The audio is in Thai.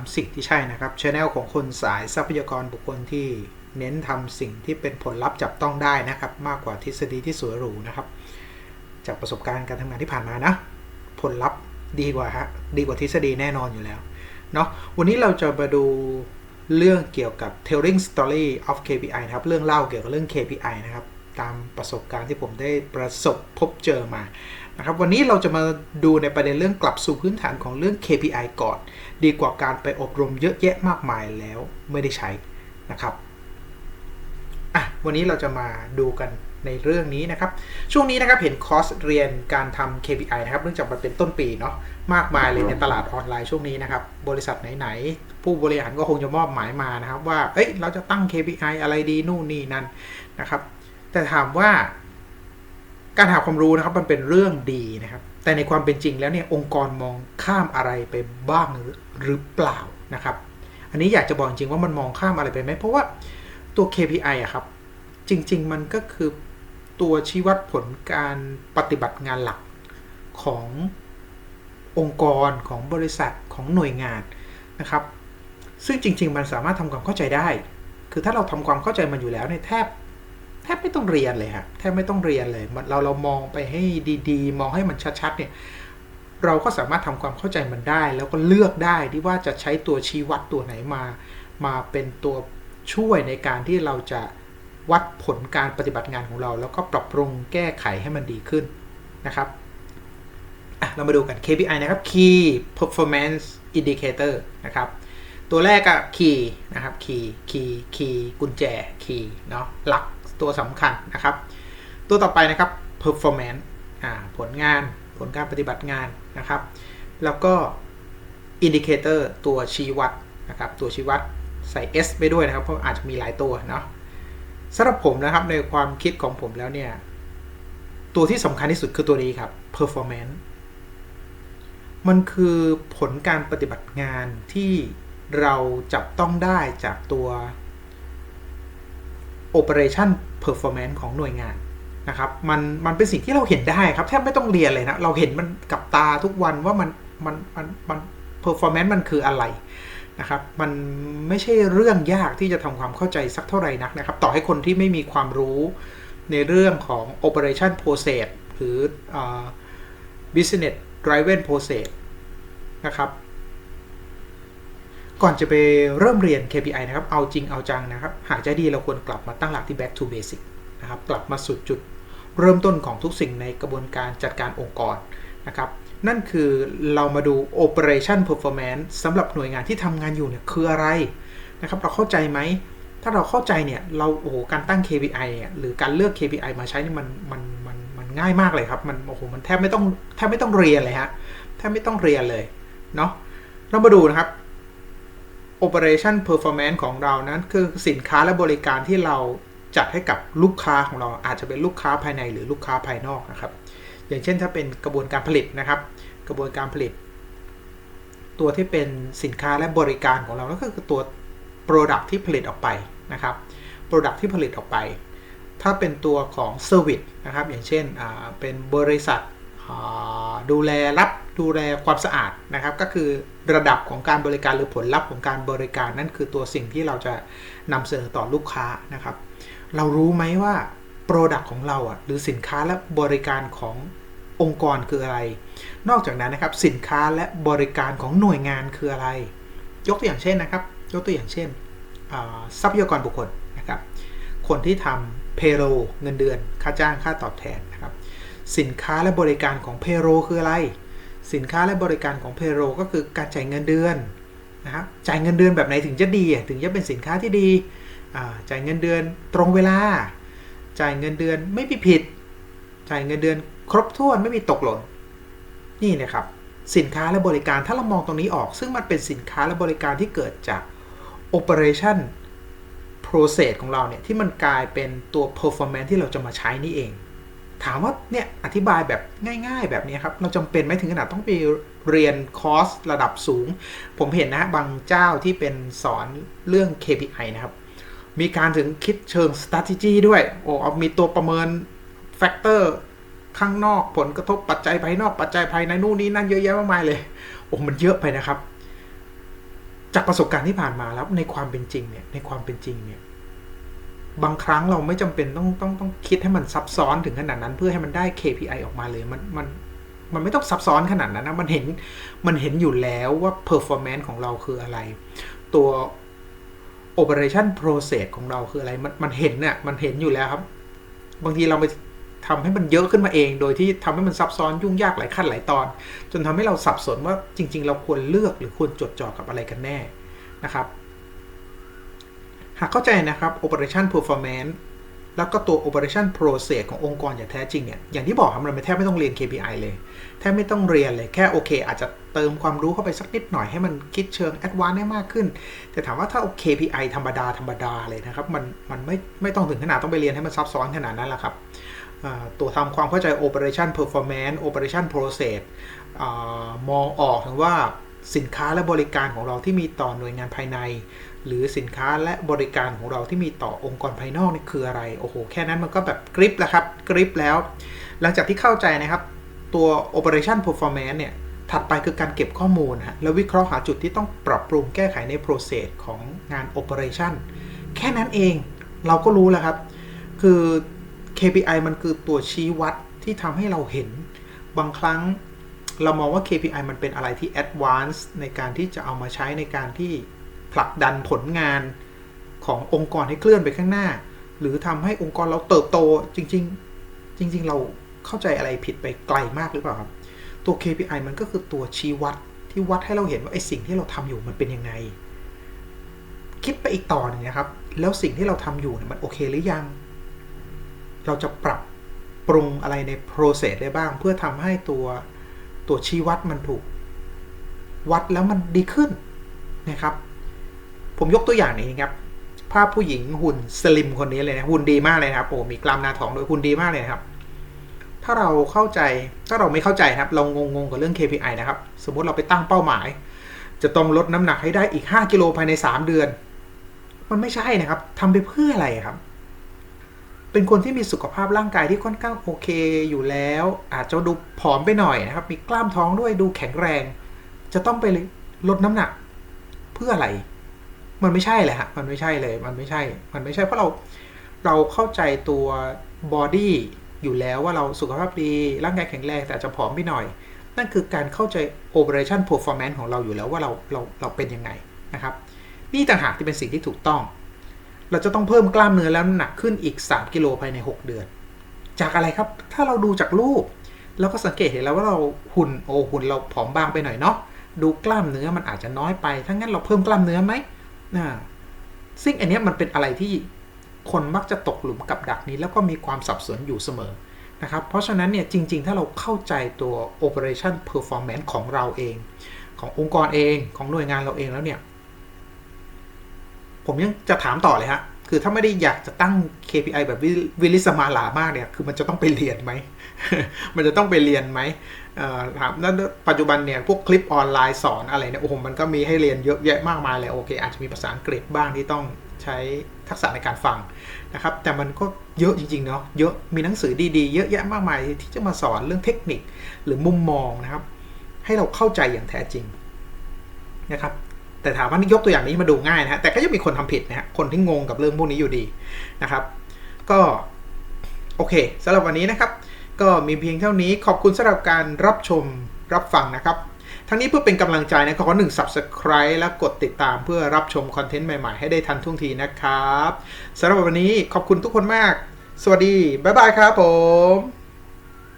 ำสิ่งที่ใช่นะครับช anel ของคนสายทรัพยากรบุคคลที่เน้นทำสิ่งที่เป็นผลลัพธ์จับต้องได้นะครับ มากกว่าทฤษฎีที่สวยหรูนะครับ จากประสบการณ์การทำงานที่ผ่านมานะ ผลลัพธ์ดีกว่าฮะดีกว่าทฤษฎีแน่นอนอยู่แล้วเนาะวันนี้เราจะมาดูเรื่องเกี่ยวกับ telling story of KPI นะครับ เรื่องเล่าเกี่ยวกับเรื่อง KPI นะครับ ตามประสบการณ์ที่ผมได้ประสบพบเจอมา นะครับวันนี้เราจะมาดูในประเด็นเรื่องกลับสู่พื้นฐานของเรื่อง KPI ก่อน ดีกว่าการไปอบรมเยอะแยะมากมายแล้วไม่ได้ใช้นะครับอะวันนี้เราจะมาดูกันในเรื่องนี้นะครับ ช่วงนี้นะครับเห็นคอร์สเรียนการทำ KPI นะครับเนื่องจากมันเป็นต้นปีเนาะมากมายเลยในตลาดออนไลน์ช่วงนี้นะครับ บริษัทไหนๆ ผู้บริหารก็คงจะมอบหมายมานะครับ ว่าเอ้ยเราจะตั้ง KPI อะไรดีนู่นนี่นั่นนะครับ แต่ถามว่า การหาความรู้นะครับมันเป็นเรื่องดีนะครับ แต่ในความเป็นจริงแล้วเนี่ยองค์กรมองข้ามอะไรไปบ้างหรือเปล่านะครับ อันนี้อยากจะบอกจริงว่ามันมองข้ามอะไรไปไหมเพราะว่าตัว KPI อะครับ จริง ๆ มันก็คือตัวชี้วัดผลการปฏิบัติงานหลักขององค์กรของบริษัทของหน่วยงานนะครับ ซึ่งจริง ๆ มันสามารถทำความเข้าใจได้ คือถ้าเราทำความเข้าใจมันอยู่แล้วเนี่ยแทบ บไม่ต้องเรียนเลยครับแทบไม่ต้องเรียนเลยเราเรามองไปให้ดีๆ มองให้มันชัดๆเนี่ยเราก็สามารถทำความเข้าใจมันได้ แล้วก็เลือกได้ที่ว่าจะใช้ตัวชี้วัดตัวไหนมา มาเป็นตัวช่วยในการที่เราจะวัดผลการปฏิบัติงานของเรา แล้วก็ปรับปรุงแก้ไขให้มันดีขึ้นนะครับเรามาดูกัน KPI นะครับ Key Performance Indicator นะครับ ตัวแรกก็ Key นะครับ Key Key Key กุญแจ Key เนาะหลัก ตัวสำคัญนะครับ ตัวต่อไปนะครับ Performance ผลงานผลการปฏิบัติงานนะครับ แล้วก็ Indicator ตัวชี้วัดนะครับตัวชี้วัดใส่ S ไปด้วยนะครับ เพราะอาจจะมีหลายตัวเนาะสำหรับผมนะครับในความคิดของผมแล้วเนี่ย ตัวที่สำคัญที่สุดคือตัวนี้ครับ performance มันคือผลการปฏิบัติงานที่เราจับต้องได้จากตัว operation performance ของหน่วยงานนะครับมันมันเป็นสิ่งที่เราเห็นได้ครับแทบไม่ต้องเรียนเลยนะเราเห็นมันกับตาทุกวันว่ามันมันมันมัน performance มันคืออะไรนะครับมันไม่ใช่เรื่องยากที่จะทำความเข้าใจสักเท่าไหร่นักนะครับ ต่อให้คนที่ไม่มีความรู้ในเรื่องของ operation process หรือ business driven process นะครับ ก่อนจะไปเริ่มเรียน KPI นะครับ เอาจริงเอาจังนะครับ หากจะดีเราควรกลับมาตั้งหลักที่ back to basic นะครับ กลับมาสู่จุด เริ่มต้นของทุกสิ่งในกระบวนการจัดการองค์กรนะครับ นั่นคือเรามาดู operation performance สำหรับหน่วยงานที่ทำงานอยู่เนี่ยคืออะไรนะครับ เราเข้าใจไหม ถ้าเราเข้าใจเนี่ย เราโอ้โห การตั้ง KPI เนี่ยหรือการเลือก KPI มาใช้นี่มันมันมันมันง่ายมากเลยครับ มันโอ้โห มันแทบไม่ต้องแทบไม่ต้องเรียนเลยฮะ แทบไม่ต้องเรียนเลยเนาะ เรามาดูนะครับ operation performance ของเรานั้นคือสินค้าและบริการที่เราจัดให้กับลูกค้าของเราอาจจะเป็นลูกค้าภายในหรือลูกค้าภายนอกนะครับ อย่างเช่นถ้าเป็นกระบวนการผลิตนะครับ กระบวนการผลิต ตัวที่เป็นสินค้าและบริการของเราก็คือตัว Product ที่ผลิตออกไปนะครับ Product ที่ผลิตออกไป ถ้าเป็นตัวของ Service นะครับ อย่างเช่นเป็นบริษัท ดูแลรับดูแลความสะอาดนะครับ ก็คือระดับของการบริการหรือผลลัพธ์ของการบริการนั่นคือตัวสิ่งที่เราจะนำเสนอต่อลูกค้านะครับ เรารู้ไหมว่า Product ของเราอะหรือสินค้าและบริการขององค์กรคืออะไร นอกจากนั้นนะครับสินค้าและบริการของหน่วยงานคืออะไร ยกตัวอย่างเช่นนะครับ ยกตัวอย่างเช่นทรัพยากรบุคคลนะครับ คนที่ทำเพโรเงินเดือน ค่าจ้างค่าตอบแทน สินค้าและบริการของเพโรคืออะไร สินค้าและบริการของเพโรก็คือการจ่ายเงินเดือนนะครับจ่ายเงินเดือนแบบไหนถึงจะดีถึงจะเป็นสินค้าที่ดีจ่ายเงินเดือนตรงเวลา จ่ายเงินเดือนไม่มีผิด จ่ายเงินเดือนครบถ้วนไม่มีตกหล่นนี่นะครับสินค้าและบริการถ้าเรามองตรงนี้ออก ซึ่งมันเป็นสินค้าและบริการที่เกิดจาก operation process ของเราเนี่ยที่มันกลายเป็นตัว performance ที่เราจะมาใช้นี่เอง ถามว่าเนี่ยอธิบายแบบง่าย ๆ แบบนี้ครับ เราจำเป็นไหมถึงขนาดต้องไปเรียนคอร์สระดับสูง ผมเห็นนะบางเจ้าที่เป็นสอนเรื่อง KPI นะครับ มีการถึงคิดเชิง strategy ด้วยโอ้มีตัวประเมิน factor ข้างนอกผลกระทบปัจจัยภายนอกปัจจัยภายในนู่นนี่นั่นเยอะแยะมากมายเลยโอ้มันเยอะไปนะครับ จากประสบการณ์ที่ผ่านมาแล้วในความเป็นจริงเนี่ยในความเป็นจริงเนี่ย บางครั้งเราไม่จำเป็นต้องต้องต้องคิดให้มันซับซ้อนถึงขนาดนั้น เพื่อให้มันได้ KPI ออกมาเลยมันมันมันไม่ต้องซับซ้อนขนาดนั้นนะมันเห็นมันเห็นอยู่แล้วว่า performance ของเราคืออะไร ตัว operation process ของเราคืออะไร มันมันเห็นเนี่ยมันเห็นอยู่แล้วครับ บางทีเราไปทำให้มันเยอะขึ้นมาเอง โดยที่ทำให้มันซับซ้อนยุ่งยากหลายขั้นหลายตอน จนทำให้เราสับสนว่าจริง ๆ เราควรเลือกหรือควรจดจ่อกับอะไรกันแน่นะครับ หากเข้าใจนะครับ operation performance แล้วก็ตัว operation process ขององค์กรอย่างแท้จริงเนี่ย อย่างที่บอกครับมันแทบไม่ต้องเรียน KPI เลย แทบไม่ต้องเรียนเลย แค่โอเค อาจจะเติมความรู้เข้าไปสักนิดหน่อยให้มันคิดเชิง advance ได้มากขึ้น แต่ถามว่าถ้า KPI ธรรมดาธรรมดาเลยนะครับ มันมันไม่ไม่ต้องถึงขนาดต้องไปเรียนให้มันซับซ้อนขนาดนั้นแหละครับ ตัวทำความเข้าใจ operation performance operation process อมองออกถึงว่า สินค้าและบริการของเราที่มีต่อหน่วยงานภายใน หรือสินค้าและบริการของเราที่มีต่อองค์กรภายนอกนี่คืออะไรโอ้โหแค่นั้นมันก็แบบกริปแล้วครับกริปแล้ว หลังจากที่เข้าใจนะครับตัว operation performance เนี่ยถัดไปคือการเก็บข้อมูลฮะแล้ววิเคราะห์หาจุดที่ต้องปรับปรุงแก้ไขใน process ของงาน operation แค่นั้นเองเราก็รู้แล้วครับ คือ KPI มันคือตัวชี้วัดที่ทำให้เราเห็นบางครั้ง เรามองว่า KPI มันเป็นอะไรที่ advanced ในการที่จะเอามาใช้ในการที่ผลักดันผลงานขององค์กรให้เคลื่อนไปข้างหน้า หรือทำให้องค์กรเราเติบโตจริง ๆ จริง ๆ เราเข้าใจอะไรผิดไปไกลมากหรือเปล่าครับ ตัว KPI มันก็คือตัวชี้วัดที่วัดให้เราเห็นว่าไอ้สิ่งที่เราทำอยู่มันเป็นยังไง คิดไปอีกต่อหนึ่งนะครับ แล้วสิ่งที่เราทำอยู่เนี่ยมันโอเคหรือยัง เราจะปรับปรุงอะไรใน process ได้บ้าง เพื่อทำให้ตัว ตัวชี้วัดมันถูก วัดแล้วมันดีขึ้นนะครับ ผมยกตัวอย่างนี้ครับ ภาพผู้หญิงหุ่นสลิมคนนี้เลยนะหุ่นดีมากเลยนะครับโอ้มีกล้ามหน้าท้องด้วยหุ่นดีมากเลยครับ ถ้าเราเข้าใจถ้าเราไม่เข้าใจครับ เรางงๆกับเรื่อง KPI นะครับ สมมติเราไปตั้งเป้าหมาย จะต้องลดน้ำหนักให้ได้อีก 5 กิโลภายใน 3 เดือน มันไม่ใช่นะครับทำไปเพื่ออะไรครับ เป็นคนที่มีสุขภาพร่างกายที่ค่อนข้างโอเคอยู่แล้ว อาจจะดูผอมไปหน่อยนะครับ มีกล้ามท้องด้วยดูแข็งแรง จะต้องไปลดน้ำหนัก เพื่ออะไร มันไม่ใช่เลยฮะมันไม่ใช่เลย มันไม่ใช่ มันไม่ใช่เพราะเราเราเข้าใจตัวบอดี้อยู่แล้วว่าเราสุขภาพดีร่างกายแข็งแรงแต่จจะผอมไปหน่อย นั่นคือการเข้าใจ operation performance ของเราอยู่แล้วว่าเราเราเราเป็นยังไงนะครับ นี่ต่างหากที่เป็นสิ่งที่ถูกต้อง เราจะต้องเพิ่มกล้ามเนื้อแล้วหนักขึ้นอีก 3 กิโลภายใน 6 เดือน จากอะไรครับ ถ้าเราดูจากรูปเราก็สังเกตเห็นแล้วว่าเราหุ่นโอหุ่นเราผอมบางไปหน่อยเนาะดูกล้ามเนื้อมันอาจจะน้อยไปถ้างั้นเราเพิ่มกล้ามเนื้อไหมนะซึ่งอันนี้มันเป็นอะไรที่คนมักจะตกหลุมกับดักนี้ แล้วก็มีความสับสนอยู่เสมอนะครับ เพราะฉะนั้นเนี่ยจริง ๆ ถ้าเราเข้าใจตัว operation performance ของเราเอง ขององค์กรเองของหน่วยงานเราเองแล้วเนี่ย ผมยังจะถามต่อเลยฮะ คือถ้าไม่ได้อยากจะตั้ง KPI แบบวิลิสมาลามากเนี่ย คือมันจะต้องไปเรียนไหม มันจะต้องไปเรียนไหมถามแล้วปัจจุบันเนี่ยพวกคลิปออนไลน์สอนอะไรเนี่ย โอ้โห มันก็มีให้เรียนเยอะแยะมากมายเลยโอเค อาจจะมีภาษาอังกฤษบ้างที่ต้องใช้ทักษะในการฟังนะครับ แต่มันก็เยอะจริงๆเนาะ เยอะมีหนังสือดีๆ เยอะแยะมากมายที่จะมาสอนเรื่องเทคนิคหรือมุมมองนะครับ ให้เราเข้าใจอย่างแท้จริงนะครับ แต่ถามว่านี่ยกตัวอย่างนี้มาดูง่ายนะฮะแต่ก็ยังมีคนทำผิดนะฮะคนที่งงกับเรื่องพวกนี้อยู่ดีนะครับ ก็โอเคสำหรับวันนี้นะครับ ก็มีเพียงเท่านี้ขอบคุณสำหรับการรับชมรับฟังนะครับทั้งนี้เพื่อเป็นกำลังใจนะขอหนึ่ง subscribe และกดติดตามเพื่อรับชมคอนเทนต์ใหม่ ๆ ให้ได้ทันท่วงทีนะครับสำหรับวันนี้ขอบคุณทุกคนมาก สวัสดี บ๊ายบายครับผม